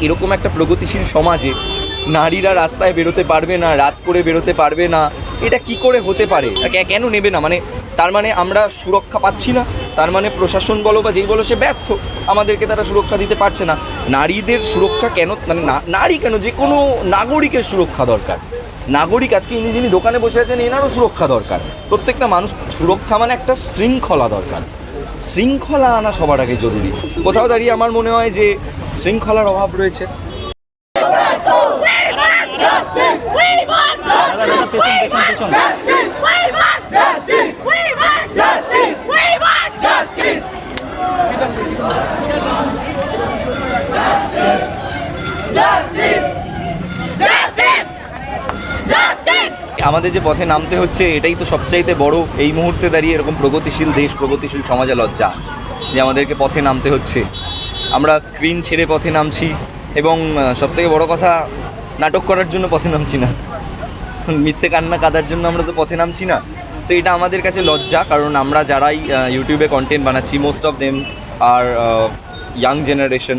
এরকম একটা প্রগতিশীল সমাজে নারীরা রাস্তায় বেরোতে পারবে না, রাত করে বেরোতে পারবে না, এটা কি করে হতে পারে? কেন নেবে না? মানে তার মানে আমরা সুরক্ষা পাচ্ছি না, তার মানে প্রশাসন বলো বা যেই বলো সে ব্যর্থ, আমাদেরকে তারা সুরক্ষা দিতে পারছে না। নারীদের সুরক্ষা কেন মানে নারী কেন? যে কোনো নাগরিকের সুরক্ষা দরকার। নাগরিক, আজকে ইনি যিনি দোকানে বসে আছেন, এনারও সুরক্ষা দরকার। প্রত্যেকটা মানুষ, সুরক্ষা মানে একটা শৃঙ্খলা দরকার। শৃঙ্খলা আনা সবার আগে জরুরি। কোথাও দাঁড়িয়ে আমার মনে হয় যে শৃঙ্খলার অভাব রয়েছে। We want justice! আমাদের যে পথে নামতে হচ্ছে, এটাই তো সবচাইতে বড় এই মুহূর্তে দাঁড়িয়ে এরকম প্রগতিশীল দেশ, প্রগতিশীল সমাজে লজ্জা যে আমাদেরকে পথে নামতে হচ্ছে। আমরা স্ক্রিন ছেড়ে পথে নামছি এবং সব থেকে বড় কথা, নাটক করার জন্য পথে নামছি না। মিথ্যে কান্না কাদার জন্য আমরা তো পথে নামছি না। তো এটা আমাদের কাছে লজ্জা, কারণ আমরা যারাই ইউটিউবে কন্টেন্ট বানাচ্ছি most of them are young generation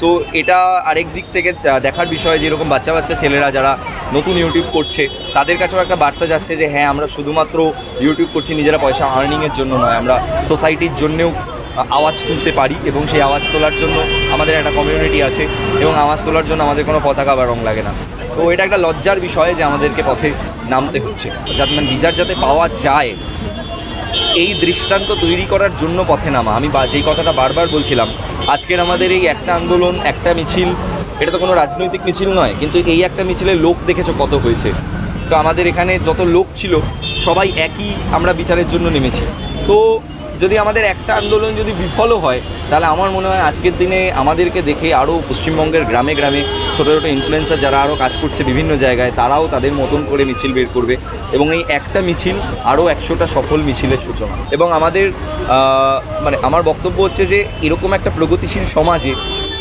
so এটা আরেক দিক থেকে দেখার বিষয় যে এরকম বাচ্চা বাচ্চা ছেলেরা যারা নতুন ইউটিউব করছে, তাদের কাছেও একটা বার্তা যাচ্ছে যে হ্যাঁ আমরা শুধুমাত্র ইউটিউব করছি, নিজেরা পয়সা আর্নিংয়ের জন্য নয়, আমরা সোসাইটির জন্যেও আওয়াজ তুলতে পারি এবং সেই আওয়াজ তোলার জন্য আমাদের একটা কমিউনিটি আছে এবং আওয়াজ তোলার জন্য আমাদের কোনো পতাকা বা রং লাগে না। তো এটা একটা লজ্জার বিষয় যে আমাদেরকে পথে নামতে হচ্ছে। যাতে মানে বিচার যাতে পাওয়া যায় এই দৃষ্টান্ত তৈরি করার জন্য পথে নামা। আমি যেই কথাটা বারবার বলছিলাম, আজকের আমাদের এই একটা আন্দোলন, একটা মিছিল, এটা তো কোনো রাজনৈতিক মিছিল নয়, কিন্তু এই একটা মিছিলে লোক দেখেছ কত হয়েছে? তো আমাদের এখানে যত লোক ছিল, সবাই একই আমরা বিচারের জন্য নেমেছি। তো যদি আমাদের একটা আন্দোলন যদি বিফলও হয়, তাহলে আমার মনে হয় আজকের দিনে আমাদেরকে দেখে আরও পশ্চিমবঙ্গের গ্রামে গ্রামে ছোটো ছোটো ইনফ্লুয়েন্সার যারা আরও কাজ করছে বিভিন্ন জায়গায়, তারাও তাদের মতন করে মিছিল বের করবে এবং এই একটা মিছিল আরও একশোটা সফল মিছিলের সূচনা। এবং আমাদের মানে আমার বক্তব্য হচ্ছে যে এরকম একটা প্রগতিশীল সমাজে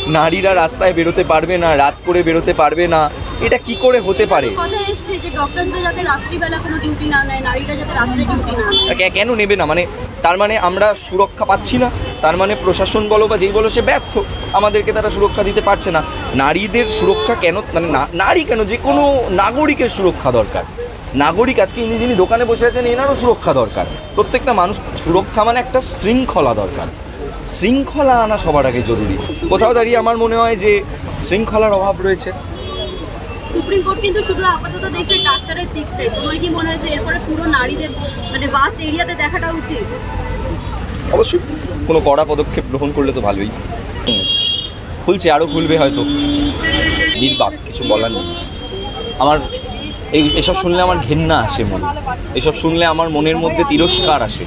নারীরা রাস্তায় বেরোতে পারবে না রাত করে বেরোতে পারবে না। এটা কি করে হতে পারে? কোনো নেবে না? মানে তার মানে আমরা সুরক্ষা পাচ্ছি না। তার মানে প্রশাসন বলো বা যেই বলো সে ব্যর্থ। আমাদেরকে তারা সুরক্ষা দিতে পারছে না। নারীদের সুরক্ষা কেন মানে নারী কেন? যে কোনো নাগরিকের সুরক্ষা দরকার। নাগরিক আজকে ইনি যিনি দোকানে বসে আছেন এনারও সুরক্ষা দরকার। প্রত্যেকটা মানুষ সুরক্ষা মানে একটা শৃঙ্খলা দরকার। শৃঙ্খলা আনা সবার আগে জরুরি। কোথাও দাঁড়িয়ে আমার মনে হয় যে শৃঙ্খলার অভাব রয়েছে। সুপ্রিম কোর্ট কিন্তু শুধু আপাতত দেখছে ডাক্তারের দিকটাই তোমার কি মনে হয় যে এরপরে পুরো নারীদের মানে এরিয়াতে দেখাটা উচিত? অবশ্যই। কোনো কড়া পদক্ষেপ গ্রহণ করলে তো ভালোই। খুলছে আরও খুলবে হয়তো। নির্বাক কিছু বলার নেই। আমার এই এসব শুনলে আমার ঘেন্না আসে মনে। এসব শুনলে আমার মনের মধ্যে তিরস্কার আসে।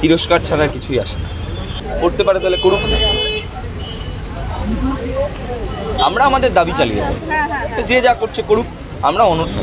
তিরস্কার ছাড়া কিছুই আসে না। করতে পারে তাহলে করুক। আমরা আমাদের দাবি চালিয়ে যাব। যে যা করছে করুক আমরা অনর্থ